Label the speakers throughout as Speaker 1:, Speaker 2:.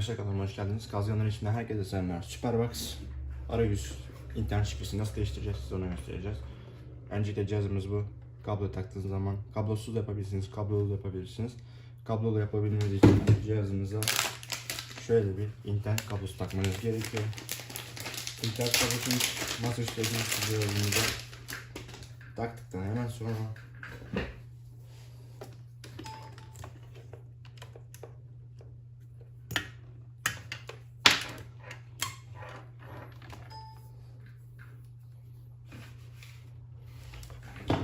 Speaker 1: Arkadaşlar kanalıma hoş geldiniz. Kazganların içinde herkese selamlar. Superbox arayüz internet şifresini nasıl değiştireceğiz size onu göstereceğiz. Öncelikle cihazımız bu. Kablo taktığınız zaman kablosuz yapabilirsiniz, kablolu yapabilirsiniz. Kablolu yapabilmeniz için cihazınıza şöyle bir internet kablosu takmanız gerekiyor. İnternet kablosunu masaüstündeki cihazınıza taktıktan hemen sonra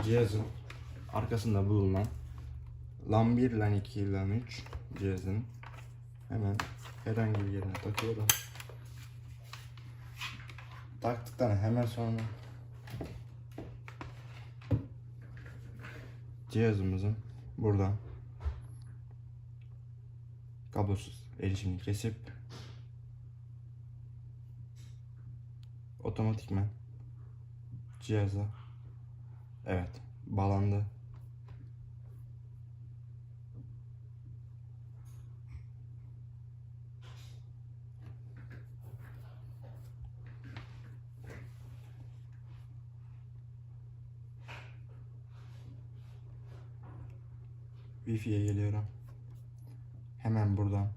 Speaker 1: cihazın arkasında bulunan LAN 1, LAN 2, LAN 3 cihazın hemen herhangi bir yerine takıyorum. Taktıktan hemen sonra cihazımızın buradan kablosuz erişimini kesip otomatikman cihaza Evet, bağlandı. Wi-Fi'ye geliyorum. Hemen buradan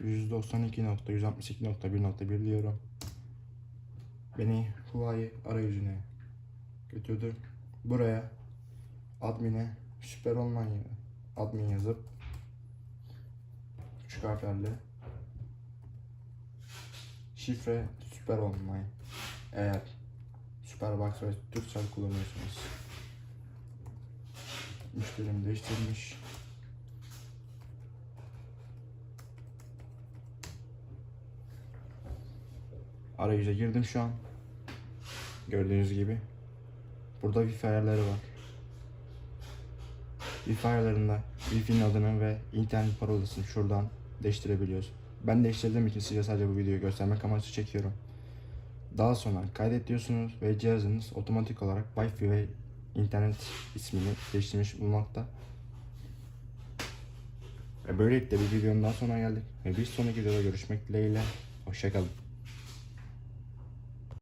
Speaker 1: %92.162.1.1 diyorum. Beni Huawei arayüzüne götürdü. Buraya admin'e süper online admin yazıp küçük harflerle şifre süper online eğer Superbox ve Turkcell kullanıyorsanız müşterim değiştirmiş Arayüze girdim şu an. Gördüğünüz gibi. Burada Wi-Fi ayarları var. Wi-Fi ayarlarında Wi-Fi'nin adını ve internet parolasını şuradan değiştirebiliyoruz. Ben değiştirdiğim için size sadece bu videoyu göstermek amaçlı çekiyorum. Daha sonra kaydet diyorsunuz ve cihazınız otomatik olarak Wi-Fi ve internet ismini değiştirmiş bulmakta. Ve böylelikle bir videonun daha sonuna geldik. Ve bir sonraki videoda görüşmek dileğiyle. Hoşçakalın.